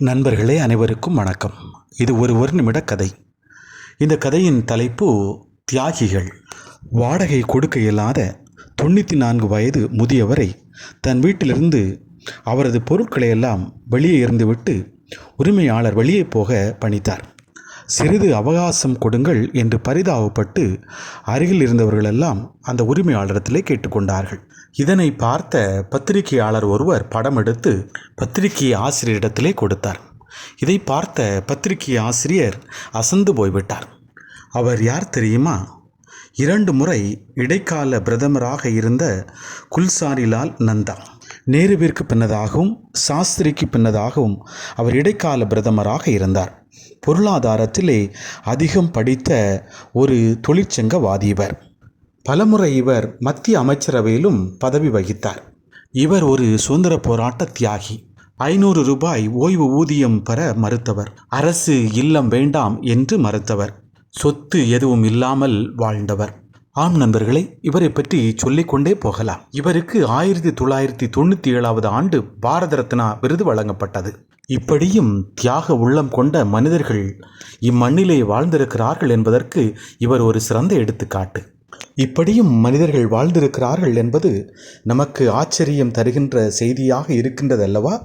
நண்பர்களே அனைவருக்கும் வணக்கம். இது ஒரு ஒரு நிமிட கதை. இந்த கதையின் தலைப்பு தியாகிகள் வாடகை கொடுக்க இயலாத தொண்ணூற்றி நான்கு வயது முதியவரை தன் வீட்டிலிருந்து அவரது பொருட்களை எல்லாம் வெளியே இருந்துவிட்டு உரிமையாளர் வெளியே போக பணித்தார். சிறிது அவகாசம் கொடுங்கள் என்று பரிதாபப்பட்டு அருகில் இருந்தவர்களெல்லாம் அந்த உரிமையாளரிடத்திலே கேட்டுக்கொண்டார்கள். இதனை பார்த்த பத்திரிகையாளர் ஒருவர் படம் எடுத்து பத்திரிகை ஆசிரியரிடத்திலே கொடுத்தார். இதை பார்த்த பத்திரிகை ஆசிரியர் அசந்து போய்விட்டார். அவர் யார் தெரியுமா? இரண்டு முறை இடைக்கால பிரதமராக இருந்த குல்சாரிலால் நந்தா. நேருவிற்கு பின்னதாகவும் சாஸ்திரிக்கு பின்னதாகவும் அவர் இடைக்கால பிரதமராக இருந்தார். பொருளாதாரத்திலே அதிகம் படித்த ஒரு தொழிற்சங்கவாதி இவர் பலமுறை இவர் மத்திய அமைச்சரவையிலும் பதவி வகித்தார். இவர் ஒரு சுதந்திர போராட்ட தியாகி. ஐநூறு ரூபாய் ஓய்வு ஊதியம் பெற மறுத்தவர். அரசு இல்லம் வேண்டாம் என்று மறுத்தவர். சொத்து எதுவும் இல்லாமல் வாழ்ந்தவர். ஆம் நண்பர்களே இவரை பற்றி சொல்லிக்கொண்டே போகலாம். இவருக்கு ஆயிரத்தி தொள்ளாயிரத்தி தொண்ணூற்றி ஏழாவது ஆண்டு பாரத ரத்னா விருது வழங்கப்பட்டது. இப்படியும் தியாக உள்ளம் கொண்ட மனிதர்கள் இம்மண்ணிலே வாழ்ந்திருக்கிறார்கள் என்பதற்கு இவர் ஒரு சிறந்த எடுத்துக்காட்டு. இப்படியும் மனிதர்கள் வாழ்ந்திருக்கிறார்கள் என்பது நமக்கு ஆச்சரியம் தருகின்ற செய்தியாக இருக்கின்றதல்லவா?